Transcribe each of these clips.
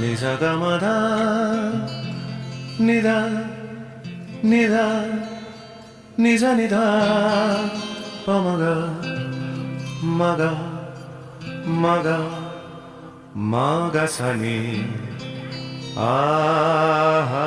నిజ గమద నిద నిద నిజ నిద. పమగ మగ మగ మగ సని. ఆహా.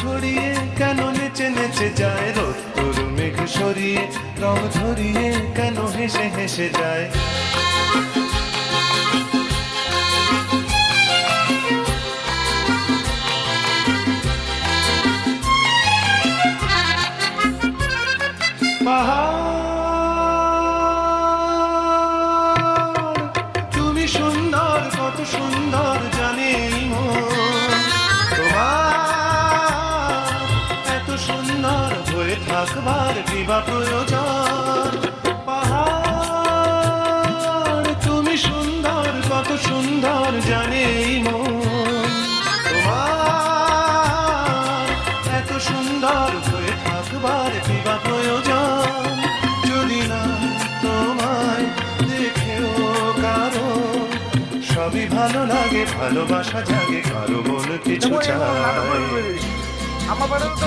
ছড়িয়ে, কেন নেচে নেচে যায়? রোদ্দুর, মেঘ সরিয়ে, রং ধরিয়ে, কেন হেসে হেসে যায়? পাহাড় হয়ে থাকবার দিবা প্রয়োজন। পাহাড় তুমি সুন্দর কত সুন্দর জানে এই মন। তোমার এত সুন্দর হয়ে থাকবার দিবা প্রয়োজন। যদি না তোমায় দেখেও কারও সবই ভালো লাগে ভালোবাসা জাগে কারও মন কিছু চায়। আমার বাড়িতে তো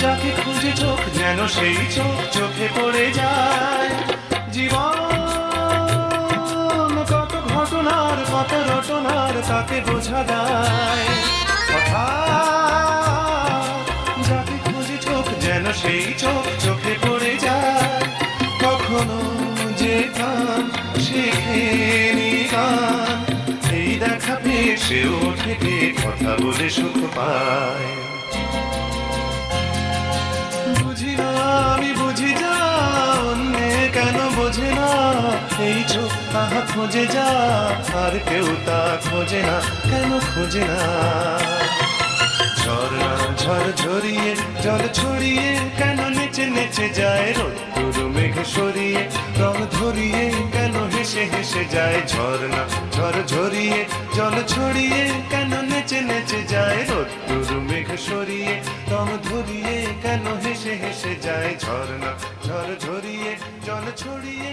যাকে খুঁজে চোখ যেন সেই চোখ চোখে পড়ে যায়। জীবন কত ঘটনার, কত রটনার তাকে বোঝা দেয় যাকে খুঁজে চোখ যেন সেই চোখ দেখা পেয়ে সে ওঠে কথা বলে সুখ পায়। বুঝি আমি বুঝি যা কেন বোঝে না, এই চোখ তাহা খোঁজে যা, আর কেউ তা খোঁজে না, কেন খোঁজে না। ঝর্ণা ঝড় ঝরিয়ে, জল ছড়িয়ে, কেন নেচে নেচে যায় রোদ্দুর, মেঘ সরিয়ে যায় ঝর্ণা। ঝর ঝরিয়ে, জল ছড়িয়ে, কেন নেচে নেচে যায় রোদ্দুর মেঘ সরিয়ে? রং ধরিয়ে, কেন হেসে হেসে যায় ঝর্ণা? ঝর ঝরিয়ে, জল ছড়িয়ে